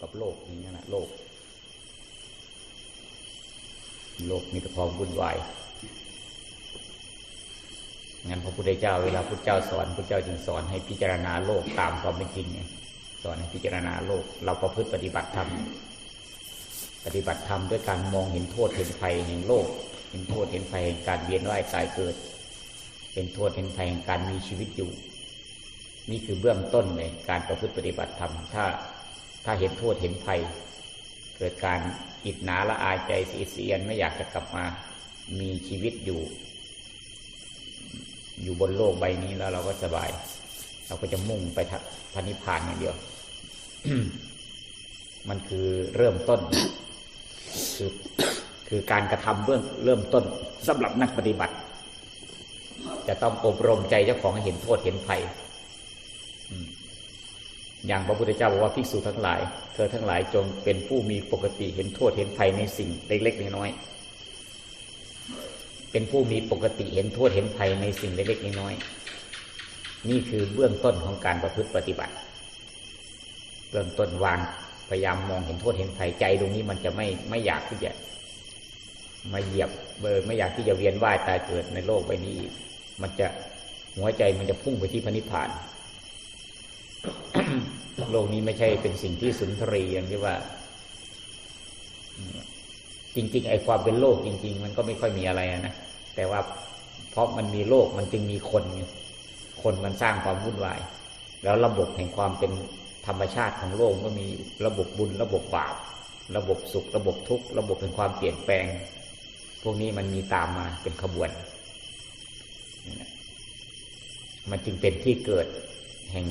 กับโลกอย่างนี้นะโลก โลกมีแต่ความวุ่นวายงั้นพระพุทธเจ้าเวลาพุทธเจ้าสอนพุทธเจ้าจึงสอนให้พิจารณาโลกตามความเป็นจริงไงสอนให้พิจารณาโลก เราประพฤติปฏิบัติธรรมปฏิบัติธรรมด้วยการมองเห็นโทษเห็นภัยแห่งโลก เห็นโทษเห็นภัยแห่งการเวียนว่ายตายเกิด เห็นโทษเห็นภัยแห่งการมีชีวิตอยู่ นี่คือเบื้องต้นเลยการประพฤติปฏิบัติธรรมถ้า ถ้าเห็นโทษเห็นภัย เกิดการอิดหนาละอายใจสีเสียนไม่อยากจะกลับมามีชีวิตอยู่ อยู่บนโลกใบนี้แล้วเราก็สบาย เราก็จะมุ่งไปพระนิพพานอย่างเดียว มันคือเริ่มต้น คือคือการกระทำเบื้องเริ่มต้นสำหรับนักปฏิบัติ จะต้องอบรมใจเจ้าของเห็นโทษเห็นภัย อย่างพระพุทธเจ้าบอกว่าภิกษุทั้งหลาย เธอทั้งหลายจงเป็นผู้มีปกติเห็นโทษเห็นภัยในสิ่งเล็กๆน้อยๆเป็นผู้มีปกติเห็นโทษเห็นภัยในสิ่งเล็กๆน้อยๆนี่คือเบื้องต้นของการประพฤติปฏิบัติ เบื้องต้นวางพยายามมองเห็นโทษเห็นภัยใจตรงนี้มันจะไม่ไม่อยากที่จะมาเหยียบเบอร์ไม่อยากที่จะเวียนว่ายตายเกิดในโลกใบนี้มันจะหัวใจมันจะพุ่งไปที่พระนิพพาน โลกนี้ไม่ใช่เป็นสิ่งที่สุนทรีอย่างที่ว่า จริง ๆ ไอ้ความเป็นโลกจริง ๆ มันก็ไม่ค่อยมีอะไรนะแต่ว่าเพราะมันมีโลกมันจึงมีคนคนมันสร้างความวุ่นวาย แล้วระบบแห่งความเป็นธรรมชาติของโลกก็มีระบบบุญ ระบบบาป ระบบสุข ระบบทุกข์ระบบแห่งความเปลี่ยนแปลง พวกนี้มันมีตามมาเป็นขบวน มันจึงเป็นที่เกิดแห่ง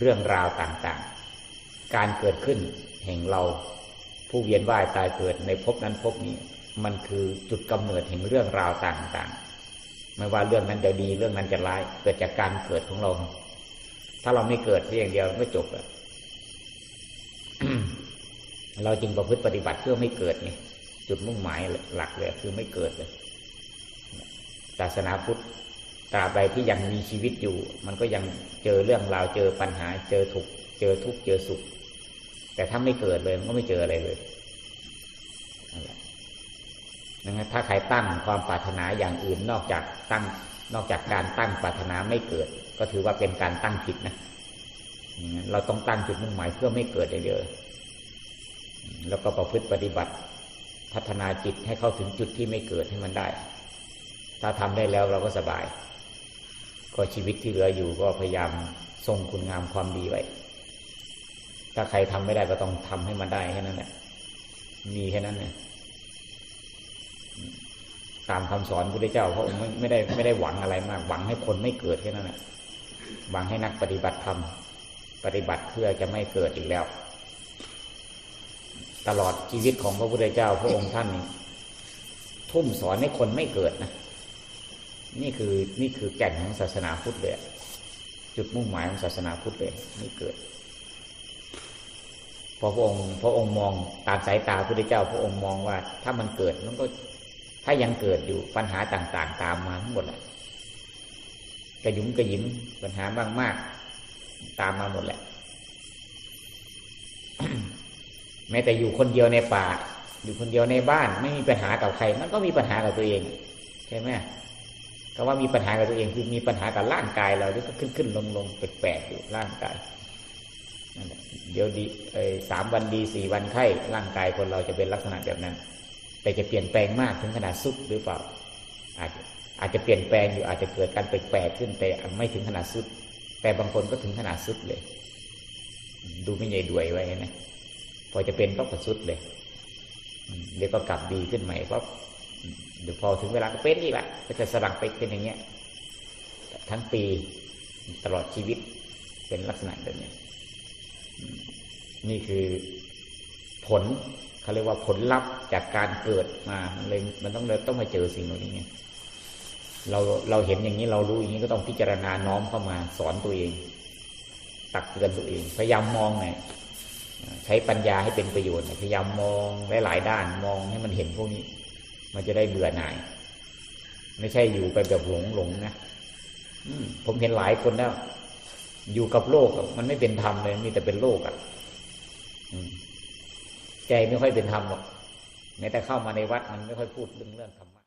เรื่องราวต่างๆ การเกิดขึ้นแห่งเราผู้เวียนว่ายตายเกิดในภพนั้นภพนี้ มันคือจุดกำเนิดแห่งเรื่องราวต่างๆ ไม่ว่าเรื่องนั้นจะดีเรื่องนั้นจะร้ายเกิดจากการเกิดของเรา ถ้าเราไม่เกิดเพียงเดียวไม่จบอะเราจึงประพฤติปฏิบัติเพื่อไม่เกิดไงจุดมุ่งหมายหลักเลยคือไม่เกิดเลยศาสนาพุทธ ตราบใดที่ยังมีชีวิตอยู่ มันก็ยังเจอเรื่องราวเจอปัญหา เจอทุกเจอทุกเจอสุข แต่ถ้าไม่เกิดเลยมันก็ไม่เจออะไรเลยนั่นแหละถ้าใครตั้งความปรารถนาอย่างอื่นนอกจากตั้งนอกจากการตั้งปรารถนาไม่เกิด ก็ถือว่าเป็นการตั้งผิดนะเราต้องตั้งจุดมุ่งหมายเพื่อไม่เกิดเยอะๆแล้วก็ประพฤติปฏิบัติ พัฒนาจิตให้เข้าถึงจุดที่ไม่เกิดให้มันได้ ถ้าทำได้แล้วเราก็สบาย ก็ชีวิตที่เหลืออยู่ก็พยายามทรงคุณงามความดีไว้ ถ้าใครทำไม่ได้ก็ต้องทำให้มันได้แค่นั้นแหละมีแค่นั้นเนี่ยตามคำสอนพระเจ้าเพราะไม่ไม่ได้ไม่ได้หวังอะไรมาก หวังให้คนไม่เกิดแค่นั้นแหละหวังให้นักปฏิบัติธรรมปฏิบัติเพื่อจะไม่เกิดอีกแล้ว ตลอดชีวิตของพระพุทธเจ้าพระองค์ท่านนี่ทุ่มสอนให้คนไม่เกิดนะ นี่คือนี่คือแก่นของศาสนาพุทธเลยจุดมุ่งหมายของศาสนาพุทธเลยไม่เกิดพอพระองค์พระองค์มองตามสายตาพระพุทธเจ้า พระองค์มองว่า ถ้ามันเกิดมันก็ ถ้ายังเกิดอยู่ปัญหาต่าง ๆ ตามมาทั้งหมดแหละกระยุมกระยิมปัญหาบ้างมากตามมาหมดแหละ แม้แต่อยู่คนเดียวในป่า อยู่คนเดียวในบ้าน ไม่มีปัญหากับใคร มันก็มีปัญหากับตัวเอง ใช่ไหม ก็ว่ามีปัญหากับตัวเองคือมีปัญหากับร่างกายเราที่ก็ขึ้นขึ้นลงลงแปลกๆอยู่ร่างกายเดี๋ยวดีสามวันดีสี่วันไข้ร่างกายคนเราจะเป็นลักษณะแบบนั้น แต่จะเปลี่ยนแปลงมากถึงขนาดสุดหรือเปล่า อาจจะอาจจะเปลี่ยนแปลงอยู่อาจจะเกิดการแปลกๆขึ้นแต่ไม่ถึงขนาดสุด แต่บางคนก็ถึงขนาดสุดเลย ดูไม่ใหญ่ด้วยไว้นะพอจะเป็นก็กระสุดเลย เดี๋ยวก็กลับดีขึ้นใหม่เพราะ เดี๋ยวพอถึงเวลาก็เป็นอีกละก็จะสลักไปเป็นอย่างเงี้ย ทั้งปีตลอดชีวิตเป็นลักษณะแบบนี้ นี่คือผลเขาเรียกว่าผลลัพธ์จากการเกิดมามันเลยมันต้องเลยต้องมาเจอสิ่งเหล่านี้ไงเราเราเห็นอย่างนี้เรารู้อย่างนี้ก็ต้องพิจารณาน้อมเข้ามาสอนตัวเอง ตักเตือนตัวเอง พยายามมองหน่อยใช้ปัญญาให้เป็นประโยชน์ พยายามมองหลายๆด้านมองให้มันเห็นพวกนี้ มันจะได้เบื่อหน่าย ไม่ใช่อยู่ไปแบบหลงหลงนะผมเห็นหลายคนแล้ว อยู่กับโลกมันไม่เป็นธรรมเลย มีแต่เป็นโลกอะใจไม่ค่อยเป็นธรรมหรอกแม้แต่เข้ามาในวัดมันไม่ค่อยพูดเรื่องเรื่องธรรมะ